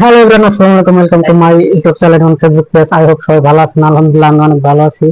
Hello everyone আসসালামু আলাইকুম welcome to my YouTube channel এবং ফেসবুক পেজ আই হোপ সবাই ভালো আছেন। আলহামদুলিল্লাহ, আমি অনেক ভালো আছি।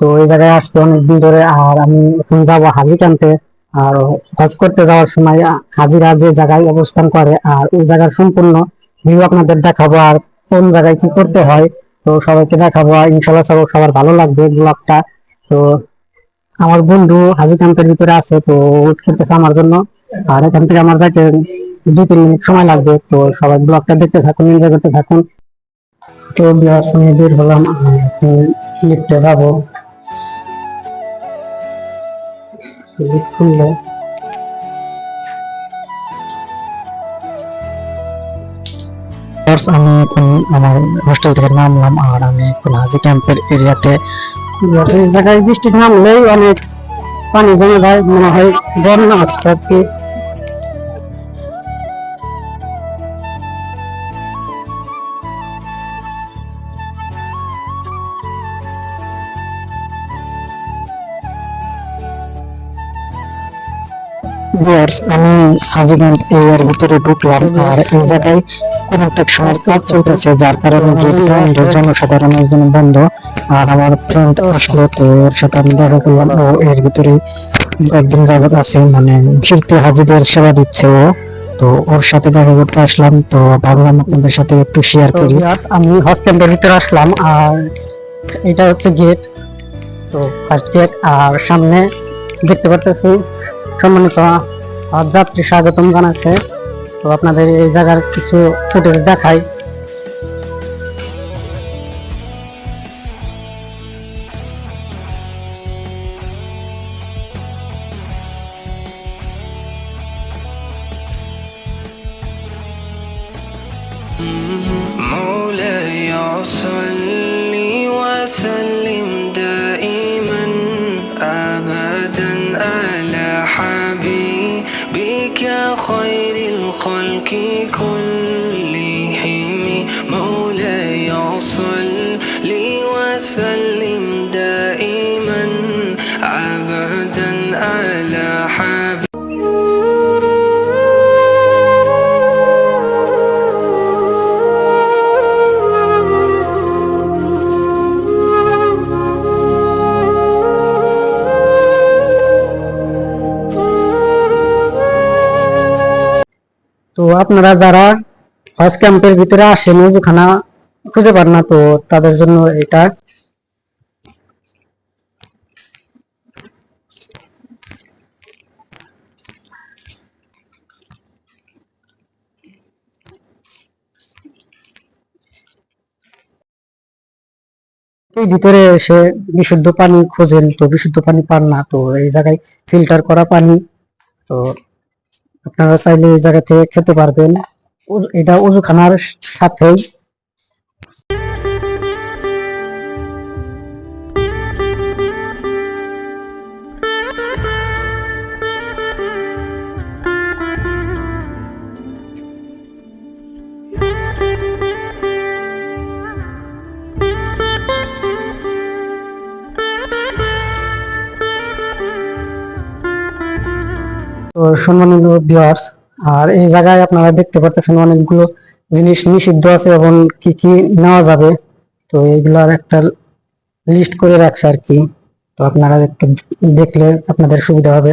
তো এই জায়গায় আসছি অনেকদিন ধরে, আর আমি এখন যাব হাজি ক্যাম্পে। আর হজ করতে যাওয়ার সময় হাজিরা যে জায়গায় অবস্থান করে, আর ওই জায়গার সম্পূর্ণ ভিউ আপনাদের দেখাবো, আর কোন জায়গায় কি করতে হয়, তো সবাইকে দেখাবো। আর ইনশাল্লাহ সব সবার ভালো লাগবে ব্লগটা। তো আমার বন্ধু হাজি ক্যাম্পের ভিতরে আছে, তো ওয়েট করতেছে আমার জন্য। আর এখান থেকে আমার যাইতে দুই তিন মিনিট সময় লাগবে। তো সবাই ব্লগটা দেখতে থাকুন এনজয় করতে থাকুন। তো বিহার সঙ্গে বের হলাম লিফটে যাব। লিফট আমি এখন আমার হোস্টেল থেকে নামলাম, আর আমি এখন হাজি ক্যাম্পের এরিয়াতে। জায়গায় বৃষ্টি নামলেই অনেক পানি জমে যায়, মনে হয় বন্যা হচ্ছে আর কি। Viewers, আমি হাজিগঞ্জ এরিয়ার ভিতরে ঢুকলাম আর এই জায়গায় কোন একটা সময় কাজ চলতেছে যার কারণে জনসাধারণের জন্য বন্ধ। আর আমার ফ্রেন্ড আসলো তো ওর সাথে আমি দেখা করলাম ও এর ভিতরে একদিন আছে মানে ফিরতে হাজিদের সেবা দিচ্ছে ও। তো ওর সাথে দেখা করতে আসলাম তো ভাবলাম আপনাদের সাথে একটু শেয়ার করি। আমি হসপিটালের ভিতরে আসলাম আর এটা হচ্ছে গেট তো ফার্স্ট গেট আর সামনে দেখতে পারতেছি সম্মানিত আহ, যাত্রী স্বাগতম জানাচ্ছে তো আপনাদের এই জায়গার কিছু ফুটেজ দেখাই مولاي صل তো আপনারা যারা হজ ক্যাম্পের ভিতরে আসেন ওখানা খুঁজে পান না তো, তাদের জন্য এটা। ভিতরে এসে বিশুদ্ধ পানি খোঁজেন, তো বিশুদ্ধ পানি পান না, তো এই জায়গায় ফিল্টার করা পানি, তো আপনারা চাইলে এই জায়গা থেকে খেতে পারবেন। এটা উজুখানার সাথেই। সম্মানিত ভিউয়ার্স আর এই জায়গায় আপনারা দেখতে পারতেছেন অনেকগুলো জিনিস নিষিদ্ধ আছে এবং কি কি নেওয়া যাবে। তো এইগুলার একটা লিস্ট করে রাখছে আর কি। তো আপনারা একটু দেখলে আপনাদের সুবিধা হবে।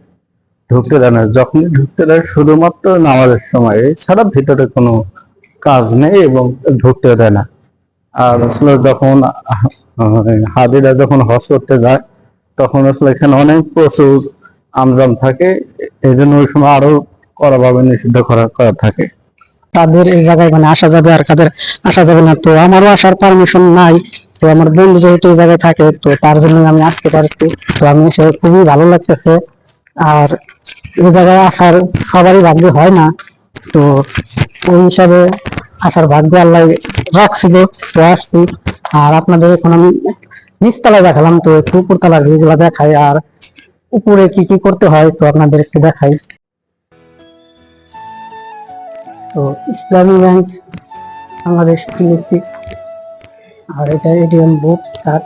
ঢুকতে দেয় না। যখনই ঢুকতে দেয়, শুধুমাত্র নামাজের সময়। এছাড়া ভিতরে কোনো কাজ নেই এবং ঢুকতে দেয় না। আর আসলে যখন হাজিরা যখন হজ করতে যায়, তখন আসলে এখানে অনেক প্রচুর আমজাম থাকে। এই জন্য ওই সময় আরও কড়াভাবে নিষিদ্ধ করা করা থাকে। তাদের এই জায়গায় মানে আসা যাবে আর কাদের আসা যাবে না। তো আমারও আসার পারমিশন নাই। তো আমার বন্ধু যেহেতু এই জায়গায় থাকে, তো তার জন্য আমি আসতে পারছি। তো আমি খুবই ভালো লাগতেছে। আর এই জায়গায় আসার সবারই ভাগ্য হয় না। তো ওই হিসাবে আসার ভাগ্য আল্লাহ রাখছিল, তো আসছি। আর আপনাদের এখন আমি নিচতলায় দেখালাম, তো একটু উপরতলার যেগুলো দেখাই, আর উপরে কি কি করতে হয়, তো আপনাদের একটু দেখাই। তো ইসলামী ব্যাংক, বাংলাদেশ আর এটা এটিএম বুথ কার্ড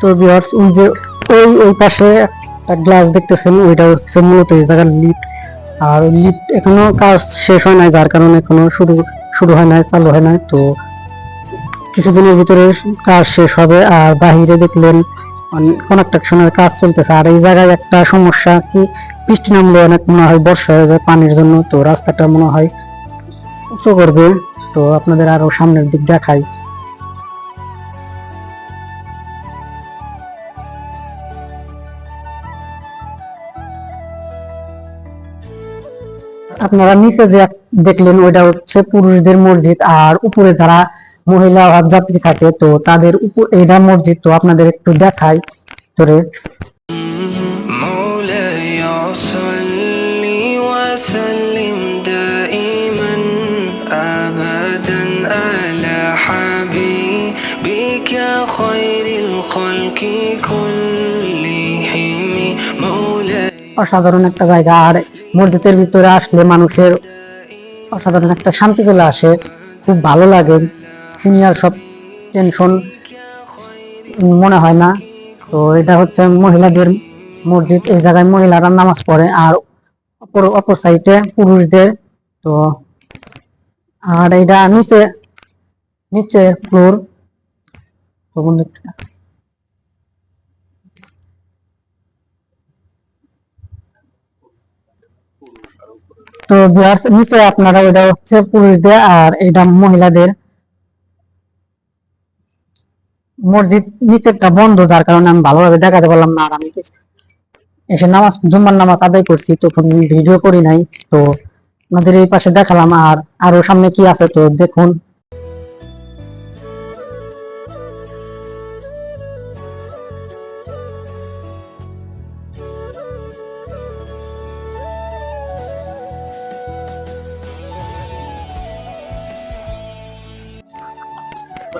তো ভিউয়ার্স ওই যে ওই ওই পাশে একটা গ্লাস দেখতেছেন, ওইটা হচ্ছে মূলত এই জায়গার লিফট আর লিফট এখনও কাজ শেষ হয় নাই, যার কারণে এখনও শুরু শুরু হয় নাই, চালু হয় নাই। তো কিছুদিনের ভিতরে কাজ শেষ হবে, আর বাহিরে দেখলেন কনস্ট্রাকশনের কাজ চলতেছে। আর এই জায়গায় একটা সমস্যা কি, বৃষ্টি নামলে অনেক মনে হয় বর্ষা হয়ে যায় পানির জন্য, তো রাস্তাটা মনে হয় উঁচু করবে। তো আপনাদের আরও সামনের দিক দেখাই। আপনারা নিচে যে এক- দেখলেন ওইটা হচ্ছে পুরুষদের মসজিদ আর উপরে যারা মহিলা যাত্রী থাকে তো তাদের উপর এটা মসজিদ তো আপনাদের একটু দেখাই তোরে مولاي صل وسلم অসাধারণ একটা জায়গা। আর মসজিদের ভিতরে আসলে মানুষের অসাধারণ একটা শান্তি চলে আসে। খুব ভালো লাগে। দুনিয়ার সব টেনশন মনে হয় না। তো এটা হচ্ছে মহিলাদের মসজিদ। এই জায়গায় মহিলারা নামাজ পড়ে আর অপর অপর সাইডে পুরুষদের। তো আর এটা নিচে নিচে ফ্লোর তো বন্ধু- তো ভিউয়ার্স নিচে আপনারা এটা হচ্ছে পুরুষদের আর এটা মহিলাদের। মসজিদ নিচেরটা বন্ধ, যার কারণে আমি ভালোভাবে দেখাতে পারলাম না আর আমি কিছু এসে নামাজ, জুম্মার নামাজ আদায় করছি, তখন ভিডিও করি নাই। তো আপনাদের এই পাশে দেখালাম আর আরও সামনে কি আছে তো দেখুন।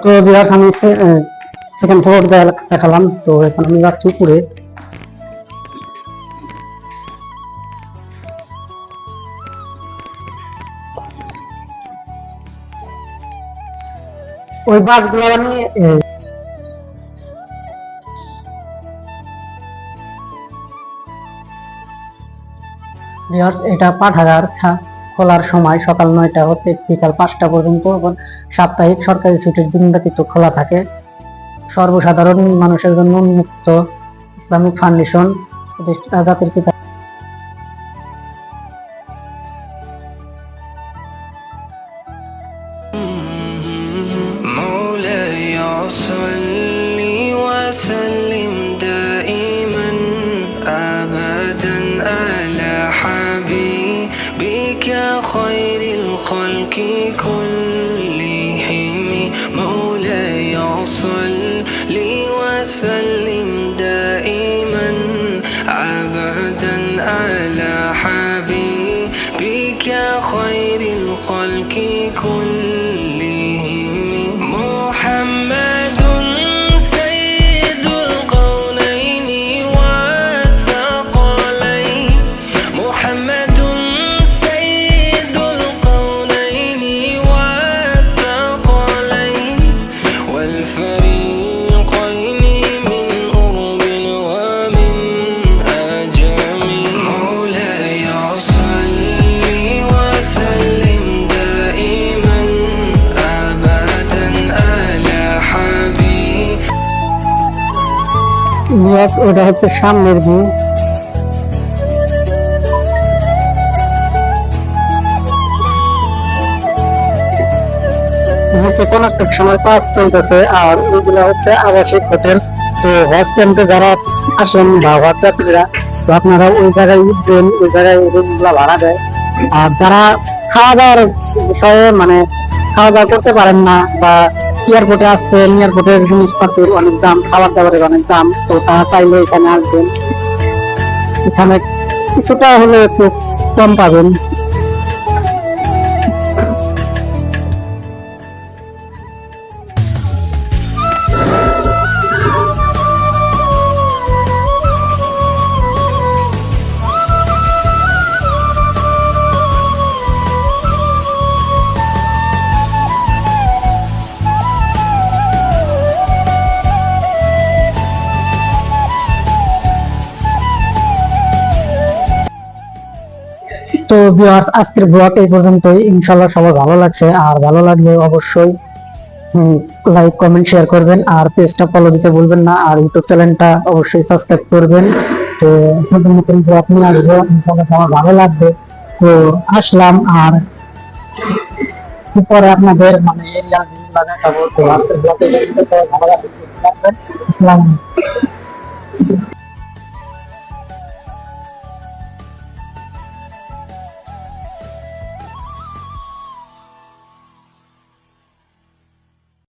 তো ভিউয়ার্স আমি সেকেন্ড ফ্লোর দেখালাম। তো এখন আমি যাচ্ছি উপরে। ওই বাসগুলো আমি এটা পাঠাগার খা- খোলার সময় সকাল নয়টা হতে বিকাল পাঁচটা পর্যন্ত এবং সাপ্তাহিক সরকারি ছুটির দিন ব্যতীত খোলা থাকে। সর্বসাধারণ মানুষের জন্য উন্মুক্ত ইসলামিক ফাউন্ডেশন জাতির পিতা คน বিয়াস ওটা হচ্ছে সামনের ভিউ। হচ্ছে কোন একটা সময় কাজ চলতেছে, আর ওইগুলো হচ্ছে আবাসিক হোটেল। তো হজ ক্যাম্পে যারা আসেন বা হজ যাত্রীরা, তো আপনারা ওই জায়গায় উঠবেন, ওই জায়গায় রুমগুলা ভাড়া দেয়। আর যারা খাওয়া দাওয়ার বিষয়ে মানে খাওয়া দাওয়া করতে পারেন না বা এয়ারপোর্টে আসছেন এয়ারপোর্টে জিনিসপত্রের অনেক দাম, খাবার দাবারের অনেক দাম, তো তারা চাইলে এখানে আসবেন। এখানে কিছুটা হলে একটু কম পাবেন। ভিউয়ার্স আজকের ব্লগ এই পর্যন্তই। ইনশাল্লাহ সবার ভালো লাগছে, আর ভালো লাগলে অবশ্যই লাইক কমেন্ট শেয়ার করবেন, আর পেজটা ফলো দিতে ভুলবেন না, আর ইউটিউব চ্যানেলটা অবশ্যই সাবস্ক্রাইব করবেন। তো, নতুন নতুন ব্লগ নিয়ে আসব ইনশাল্লাহ সবার ভালো লাগবে। তো, আসলাম, আর পরে আপনাদের মানে এরিয়া দেখাবো তো আজকের ব্লগে ভালো লাগবে আসসালামু